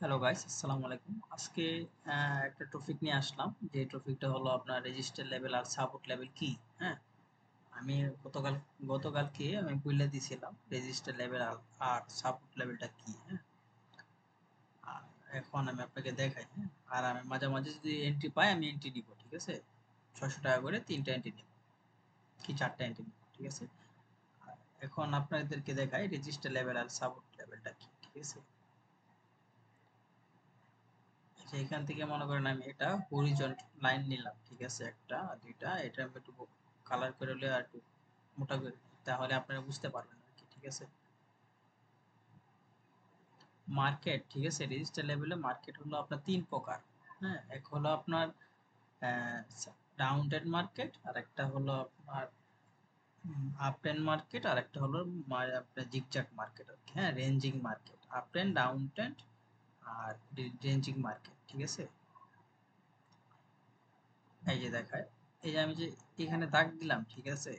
Hello guys আসসালামু আলাইকুম আজকে একটা টপিক নিয়ে আসলাম। যে টপিকটা হলো আপনার রেজিস্টার লেভেল আর সাপোর্ট লেভেল কি হ্যাঁ? আমি গতকাল, গতকালকে আমি বলে দিয়েছিলাম রেজিস্টার লেভেল আর আর সাপোর্ট লেভেলটা কি হ্যাঁ? আর এখন আমি আপনাকে দেখাই হ্যাঁ? আর আমি মাঝে মাঝে যদি এন্ট্রি পাই, আমি এন্ট্রি নিব, ঠিক আছে? ছয়শো টাকা করে তিনটা এন্ট্রি নিব। কি চারটা এন্ট্রি নিব, ঠিক আছে? এখন আপনাদেরকে দেখাই রেজিস্টার লেভেল আর সাপোর্ট লেভেলটা কি, ঠিক আছে? এখান থেকে মনে করেন আমি এটা হরিজন লাইন নিলাম, ঠিক আছে? একটা, দুইটা, এটা আমি একটু কালার করে হলে আর একটু মোটা করে তাহলে আপনারা বুঝতে পারবেন আর কি, ঠিক আছে? মার্কেট ঠিক আছে? রেজিস্টার লেভেলে মার্কেট হলো আপনার তিন প্রকার হ্যাঁ? এক হলো আপনার ডাউন ট্রেন্ড মার্কেট আর একটা হলো আপনার আপ ট্রেন্ড মার্কেট আর একটা হলো আপনার জিগজ্যাগ মার্কেট হ্যাঁ? Ranging market up trend down trend আর রেঞ্জিং মার্কেট, ঠিক আছে? এই যে দেখায়, এই যে আমি যে এখানে দাগ দিলাম, ঠিক আছে?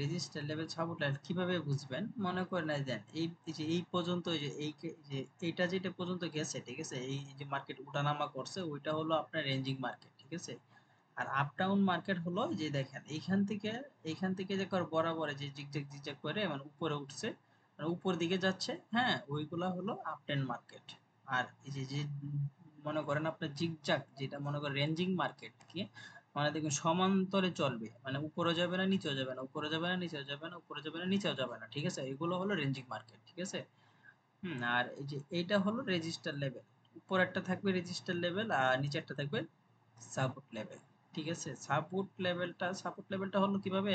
রেজিস্টার লেভেল সাপোর্ট কীভাবে বুঝবেন? মনে করেন এই দেন, এই যে এই পর্যন্ত এই যে এই যে এইটা যেটা পর্যন্ত গেছে, ঠিক আছে? এই যে মার্কেট উঠানামা করছে, ওইটা হলো আপনার রেঞ্জিং মার্কেট ঠিক আছে? আর আপ ডাউন মার্কেট হলো যে দেখেন, এইখান থেকে এইখান থেকে যে কর বরাবর যে জিগজ্যাগ জিগজ্যাগ করে মানে উপরে উঠছে উপর দিকে যাচ্ছে হ্যাঁ ওইগুলা হলো আপ ট্রেন্ড মার্কেট আর এই যে মনে করেন আপনার জিগজ্যাগ যেটা মনে করেন রেঞ্জিং মার্কেট কি মানে দেখুন সমান্তরে চলবে মানে উপরে যাবে না, নিচেও যাবে না, উপরে যাবে না, নিচেও যাবে না, উপরে যাবে না, নিচেও যাবে না, ঠিক আছে? এগুলো হলো রেঞ্জিং মার্কেট ঠিক আছে? হুম, আর এই যে এইটা হলো রেজিস্টার লেভেল উপর একটা থাকবে রেজিস্টার লেভেল আর নিচে একটা থাকবে সাপোর্ট লেভেল ঠিক আছে? সাপোর্ট লেভেলটা সাপোর্ট লেভেলটা হলো কীভাবে?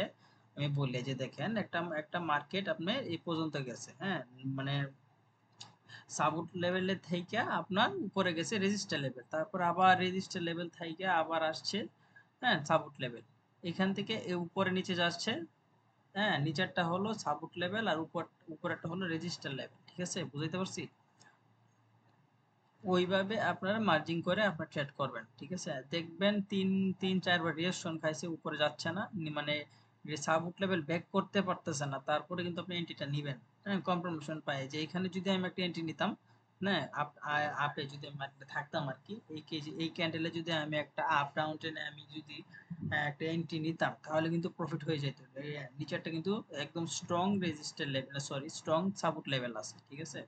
আমি বলি যে দেখেন, একটা একটা মার্কেট আপনার এই পর্যন্ত গেছে হ্যাঁ? মানে সাপোর্ট লেভেলে থেকে আপনার উপরে গেছে রেজিস্টার লেভেল তারপর আবার রেজিস্টার লেভেল থেকে আবার আসছে হ্যাঁ সাপোর্ট লেভেল এখান থেকে উপরে নিচে যাচ্ছে হ্যাঁ নিচেরটা হলো সাপোর্ট লেভেল আর উপর, উপরেরটা হলো রেজিস্টার লেভেল ঠিক আছে? বুঝাইতে পারছি? ওইভাবে আপনারা মার্জিং করে আপনার ট্রেড করবেন, ঠিক আছে? দেখবেন তিন তিন, চারবার রিয়েকশন খাইছে, উপরে যাচ্ছে না নি- মানে সাবউট লেভেল ব্যাক করতে পারতেছে না, তারপরে কিন্তু আপনি এন্ট্রিটা নেবেন। হ্যাঁ কনফার্মেশন পাই যে এখানে যদি আমি একটা এন্ট্রি নিতাম না আপ আপে যদি এ থাকতাম আর কি, এই কেজি এই ক্যান্ডেলে যদি আমি একটা আপ ডাউন ট্রেনে আমি যদি একটা এন্ট্রি নিতাম, তাহলে কিন্তু প্রফিট হয়ে যেত এই নিচেরটা কিন্তু একদম strong register level sorry strong support level আছে, ঠিক আছে?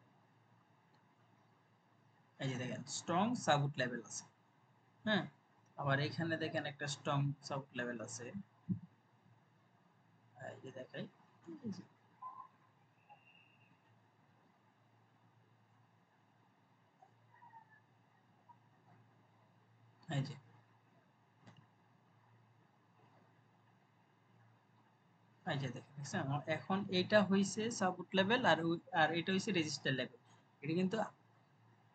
এই যে দেখেন স্ট্রং সাবউট লেভেল আছে হ্যাঁ? আবার এখানে দেখেন একটা স্ট্রং সাবউট লেভেল আছে। এই দেখাই। এখন এইটা হইছে সাবউট লেভেল আর আর এটা হইছে রেজিস্টার লেভেল এটা কিন্তু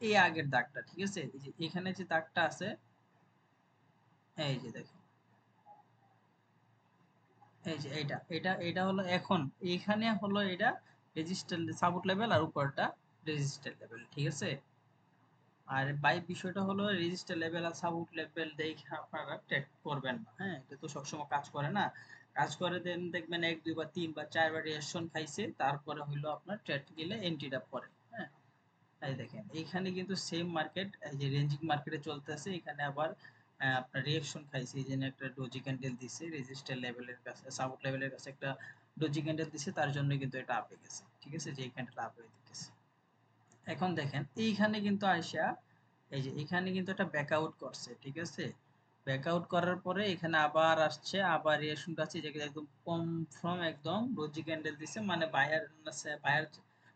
এই আগের দাগটা, ঠিক আছে? এখানে যে দাগটা আছে, এই যে দেখেন। এই যে এইটা এটা এটা হলো এখন। এইখানে হলো এটা রেজিস্টার সাবউট লেভেল আর উপরটা রেজিস্টার লেভেল ঠিক আছে? আর বাই বিষয়টা হলো রেজিস্টার লেভেল আর সাবউট লেভেল দেখে আপনারা ট্রেড করবেন না হ্যাঁ? এটা তো সবসময় কাজ করে না। কাজ করে দেন দেখবেন এক, দুই বা তিন বা চারবার রিয়েকশন খাইছে তারপরে হইল আপনার ট্রেড গেলে এন্ট্রিটা পড়ে হ্যাঁ? এই দেখেন, এইখানে কিন্তু সেম মার্কেট এই যে রেঞ্জিং মার্কেটে চলতেছে, এখানে আবার আপনার রিয়েকশন খাইছে, এই জন্য একটা ডোজি ক্যান্ডেল দিছে রেজিস্টার লেভেলের কাছে সাপোর্ট লেভেলের কাছে একটা ডোজি ক্যান্ডেল দিছে, তার জন্য কিন্তু এটা আপে গেছে, ঠিক আছে? যে ক্যান্ডেল আপ হয়ে গেছে। এখন দেখেন, এইখানে কিন্তু আইসা এই যে এখানে কিন্তু একটা ব্যাকআউট করছে, ঠিক আছে? ব্যাকআউট করার পরে এখানে আবার আসছে, আবার রিয়েকশন আছে যেটা একদম কনফার্ম একদম ডোজি ক্যান্ডেল দিছে মানে বায়ার বায়ার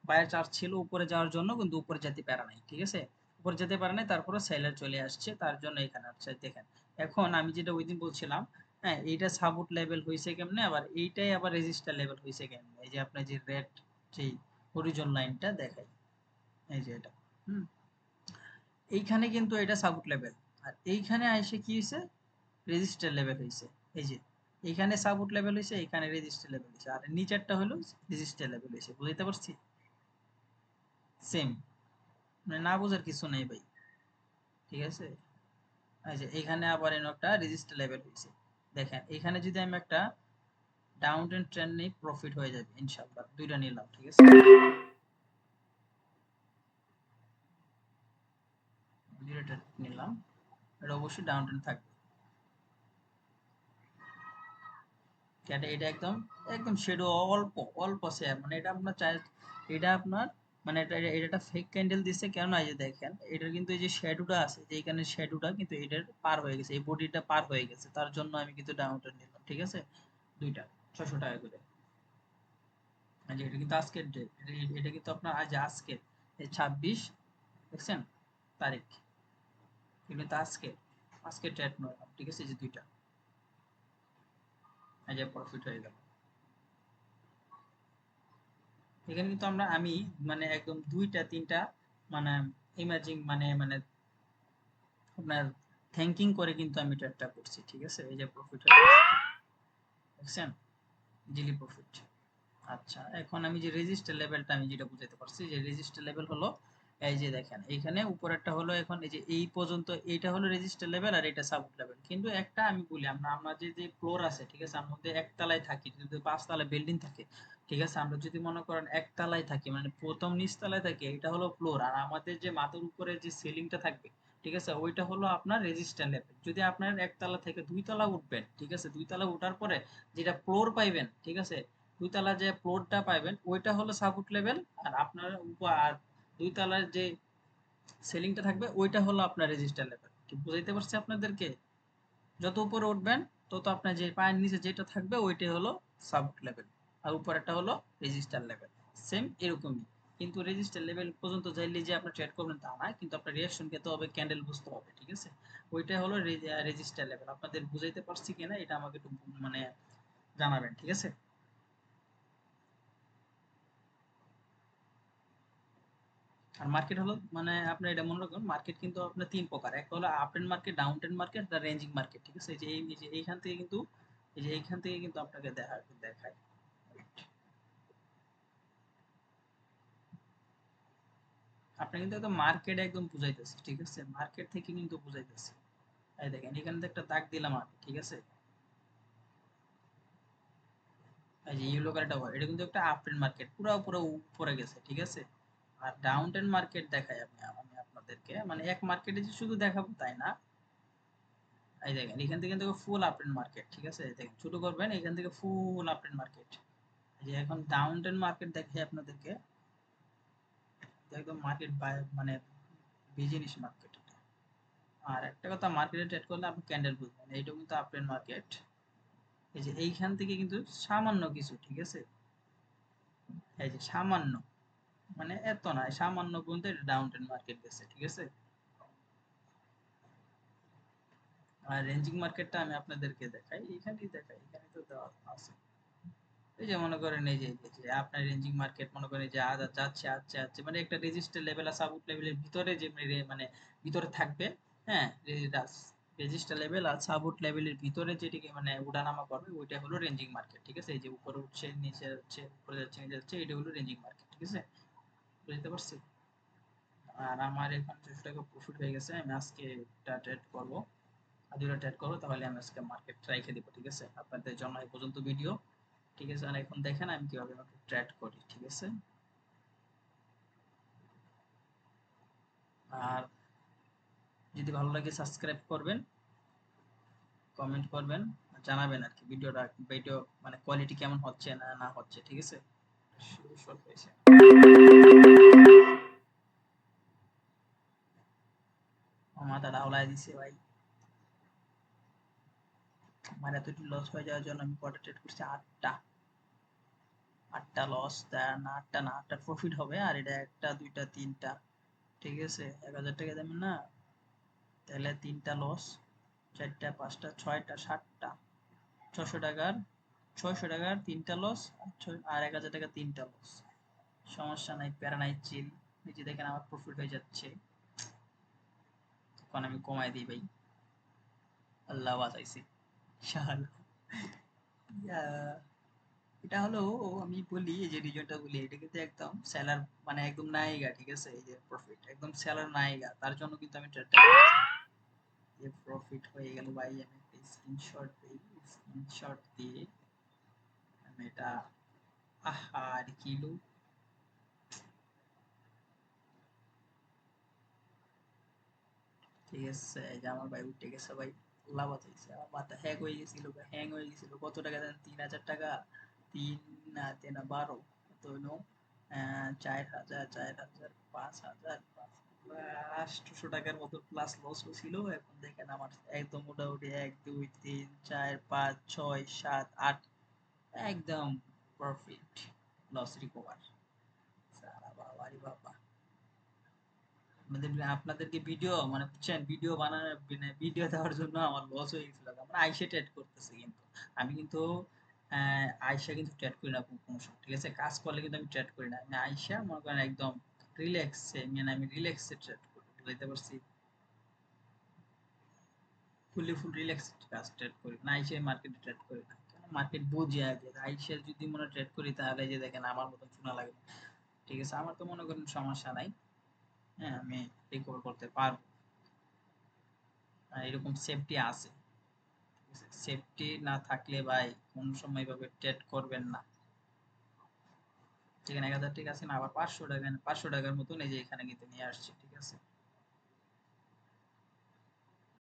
বায়ার চার্জ ছিল উপরে যাওয়ার জন্য, কিন্তু উপরে যেতে পারে নাই, ঠিক আছে? উপরে যেতে পারে নাই তারপরে সেলার চলে আসছে, তার জন্য এখানে আসছে দেখেন। এখন আমি যেটা ওই দিন বলছিলাম হ্যাঁ এইটা সাবুট লেভেল হয়েছে কেমনে, আবার এইটাই আবার রেজিস্টার লেভেল হয়েছে কেমনে? এই যে আপনার যে রেড যেই হরিজন লাইনটা দেখাই, এই যে এটা, হুম? এইখানে কিন্তু এটা সাবুট লেভেল আর এইখানে আইসে কি হয়েছে রেজিস্টার লেভেল হয়েছে এই যে। এইখানে সাবুট লেভেল হয়েছে এইখানে রেজিস্টার লেভেল হয়েছে আর নিচেরটা হলো রেজিস্টার লেভেল হয়েছে বুঝতে পারছি? সেম মানে না বোঝার কিছু নেই ভাই। ঠিক আছে? যে এখানে আবার এন একটা রেজিস্টার লেভেল হয়েছে দেখেন, এখানে যদি আমি একটা ডাউন ট্রেন্ড ট্রেন্ড নিই প্রফিট হয়ে যাবে, ইনশাআল্লাহ। দুইটা নিলাম, ঠিক আছে? নিলাম। এটা অবশ্যই ডাউন ট্রেন্ড থাকবে। এটা একদম একদম শেডো অল্প অল্প সে মানে এটা আপনার চাই, এটা আপনার মানে এটা এটা একটা ফেক ক্যান্ডেল দিচ্ছে কেন এই যে দেখেন, এটার কিন্তু এই যে শ্যাডোটা আছে, যে এখানে শ্যাডোটা কিন্তু এটার পার হয়ে গেছে, এই বডিটা পার হয়ে গেছে, তার জন্য আমি কিন্তু ডাউন ট্রেন্ড নিলাম, ঠিক আছে? দুইটা ছশো টাকা করে। এটা কিন্তু আজকের ডেট এটা কিন্তু আপনার আজ, আজকে ছাব্বিশ, দেখছেন? তারিখ কিন্তু আজকে আজকে ট্রেড নয়, ঠিক আছে? যে দুইটা আজ প্রফিট হয়ে গেল। এখানে কিন্তু আমরা আমি মানে একদম দুইটা, তিনটা মানে ইমাজিং মানে মানে আপনার থ্যাঙ্কিং করে কিন্তু আমি ট্রেডটা করছি, ঠিক আছে? এই যে প্রফিট দেখছেন? জিলি প্রফিট আচ্ছা এখন আমি যে রেজিস্টার লেভেলটা আমি যেটা বুঝাতে পারছি, যে রেজিস্টার লেভেল হলো এই যে দেখেন এইখানে উপরেরটা হলো এখন এই যে এই পর্যন্ত এইটা হলো রেজিস্টার লেভেল আর এটা সাবুট লেভেল কিন্তু একটা আমি বলি, আমরা আমরা যে যে ফ্লোর আছে, ঠিক আছে, আমরা একতলায় থাকি, যদি পাঁচতলায় বিল্ডিং থাকে, ঠিক আছে, আমরা যদি মনে করেন একতলায় থাকি মানে প্রথম নিচতলায় থাকি এটা হলো ফ্লোর আর আমাদের যে মাথার উপরে যে সিলিংটা থাকবে, ঠিক আছে, ওইটা হলো আপনার রেজিস্টার লেভেল যদি আপনার একতলা থেকে দুই তলা উঠবেন, ঠিক আছে দুই তলা উঠার পরে যেটা ফ্লোর পাইবেন, ঠিক আছে দুই তলা যে ফ্লোরটা পাইবেন, ওইটা হলো সাপোর্ট লেভেল আর আপনার উপর আর দুই তলার যে সেলিংটা থাকবে, ওইটা হলো আপনার রেজিস্টার লেভেল ঠিক বুঝাইতে পারছি আপনাদেরকে? যত উপরে উঠবেন, তত আপনার যে পায়ের নিচে যেটা থাকবে, ওইটাই হলো সাপোর্ট লেভেল আর উপরেরটা হলো রেজিস্টার লেভেল সেম এরকমই। কিন্তু রেজিস্টার লেভেল পর্যন্ত যাইলে যে আপনার ট্রেড করবেন তা না, কিন্তু আপনার রিয়াকশন খেতে হবে ক্যান্ডেল বুঝতে হবে, ঠিক আছে? ওইটা হলো রেজিস্টার লেভেল আপনাদের বুঝাইতে পারছি কিনা, এটা আমাকে একটু মানে জানাবেন, ঠিক আছে? আর মার্কেট হলো মানে আপনার এটা মনে রাখবেন মার্কেট কিন্তু আপনার তিন প্রকার। একটা হলো up trend market down trend market আর রেঞ্জিং মার্কেট ঠিক আছে? যে, এই যে, এইখান থেকে কিন্তু, এই যে, এইখান থেকে কিন্তু আপনাকে দেখা, দেখায়। আপনি কিন্তু একদম মার্কেট একদম বুঝাইতেছে, ঠিক আছে? মার্কেট থেকে কিন্তু বুঝাইতেছে। এই দেখেন, এখানে একটা দাগ দিলাম আমি, ঠিক আছে? এই যে ইউলো কালারটা এটা কিন্তু একটা আপ ট্রেন্ড মার্কেট পুরো পুরো উপরে গেছে, ঠিক আছে? আর ডাউন টাউন মার্কেট দেখাই আমি আমি আপনাদেরকে। মানে এক মার্কেটে যে শুধু দেখাবো তাই না? এই দেখেন, এখান থেকে কিন্তু ফুল আপট্রেন্ড মার্কেট ঠিক আছে? দেখেন, ছোট করবেন, এখান থেকে ফুল আপট্রেন্ড মার্কেট যে এখন ডাউন টাউন মার্কেট দেখাই আপনাদেরকে। একদম মার্কেট মানে বিজিনিস মার্কেট আর একটা কথা মার্কেটে ট্রেড করলে আপনি ক্যান্ডেল বুঝবেন এইটাও কিন্তু আপট্রেন্ড মার্কেট এই যে এইখান থেকে কিন্তু সামান্য কিছু, ঠিক আছে? এই যে সামান্য। মানে এত নয় সামান্য পর্যন্ত ডাউন ট্রেন্ড মার্কেট গেছে, ঠিক আছে? আর রেঞ্জিং মার্কেটটা আমি আপনাদেরকে দেখাই এখানেই দেখাই এখানে তো দেওয়া আছে। এই যে মনে করেন এই যে আপনার রেঞ্জিং মার্কেট মনে করেন যে আজ যাচ্ছে আচ্ছে আচ্ছে মানে একটা রেজিস্টার লেভেল আর সাবউট লেভেলের ভিতরে যে মানে ভিতরে থাকবে হ্যাঁ? রেজিস্টার লেভেল আর সাবউট লেভেলের ভিতরে যেটিকে মানে উঠানামা করবে, ওইটা হলো রেঞ্জিং মার্কেট ঠিক আছে? এই যে উপরে উঠছে, নিচে যাচ্ছে, উপরে যাচ্ছে, নিচে যাচ্ছে এটা হলো রেঞ্জিং মার্কেট ঠিক আছে? বুঝতে পারছি? আর আমার এখন ছশো টাকা প্রফিট হয়ে গেছে, আমি আজকে এটা ট্রেড করব। আর দুটো ট্রেড করব, তাহলে আমি আজকে মার্কেট রেখে দিব, ঠিক আছে? আপনাদের জন্য এই পর্যন্ত ভিডিও ঠিক আছে? আর এখন দেখেন আমি কীভাবে আমাকে ট্রেড করি, ঠিক আছে? আর যদি ভালো লাগে সাবস্ক্রাইব করবেন কমেন্ট করবেন জানাবেন আর কি, ভিডিওটা ভিডিও মানে কোয়ালিটি কেমন হচ্ছে না না হচ্ছে, ঠিক আছে? হয়েছে। মাথাটা হলাই দিছে ভাই। আমার এতটি লস হয়ে যাওয়ার জন্য আমি কটা ট্রেড করছি আটটা। আটটা লস না আটটা না আটটা প্রফিট হবে আর এটা একটা, দুইটা, তিনটা। ঠিক আছে? এক হাজার টাকা দেবেন না? তাহলে তিনটা লস চারটা, পাঁচটা, ছয়টা, সাতটা। ছশো টাকার, ছয়শো টাকার তিনটা লস আর এক হাজার টাকা তিনটা লস সমস্যা নাই প্যারা নাই চিল। নিজে দেখেন আমার প্রফিট হয়ে যাচ্ছে। তখন আমি কমাই দিই ভাই। আল্লাহ বাঁচাইছি এটা হলো আমি বলি যে রিজনটা বলি, এটা কিন্তু একদম সেলার মানে একদম নাইগা ঠিক আছে? এই যে প্রফিট একদম সেলার নাইগা তার জন্য কিন্তু আমি যে প্রফিট হয়ে গেল ভাই, আমি একটা স্ক্রিনশট দিই স্ক্রিনশট দিয়ে আমি এটা, আহা, আর কিলো ঠিক আছে যে আমার ভাই উঠে গেছে ভাই লাভ হয়েছে আমার মাথা হ্যাক হয়ে গেছিল হ্যাং হয়ে গেছিল কত টাকা দেন? তিন হাজার টাকা? তিন না তিন বারো হইল? আহ, চার হাজার চার হাজার পাঁচ হাজার পাঁচ আটশো টাকার মতো প্লাস লস হয়েছিল এখন দেখেন আমার একদম মোটামুটি এক দুই তিন চার পাঁচ ছয় সাত আট একদম প্রফিট লস রিকভার সারা বাবা। আমাদের আপনাদেরকে ভিডিও মানে বুঝছেন ভিডিও বানানোর মানে ভিডিও দেওয়ার জন্য আমার লস হয়ে গেছিল। আমরা আইসে ট্রেড করতেছি কিন্তু। আমি কিন্তু আইসা কিন্তু ট্রেড করি না কোনো সময়, ঠিক আছে? কাজ করলে কিন্তু আমি ট্রেড করি না। আমি আইসা মনে করেন একদম রিল্যাক্সে মানে আমি রিল্যাক্সে ট্রেড করি বুঝতে পারছি? ফুলি ফুল রিল্যাক্স কাজ ট্রেড করি না আইসে মার্কেটে ট্রেড করি না। মার্কেট বুঝে আগে আইসে যদি মনে ট্রেড করি, তাহলে যে দেখেন, আমার মতন শোনা লাগে ঠিক আছে? আমার তো মনে করেন সমস্যা নাই। হ্যাঁ আমি রিকভার করতে পারব। এরকম সেফটি আছে। সেফটি না থাকলে ভাই কোন সময় ভাবে ট্রেড করবেন না। আছে এক হাজার ঠিক আছে, না, আবার পাঁচশো টাকা, পাঁচশো টাকার মতন এই যে এখানে কিন্তু নিয়ে আসছে, ঠিক আছে?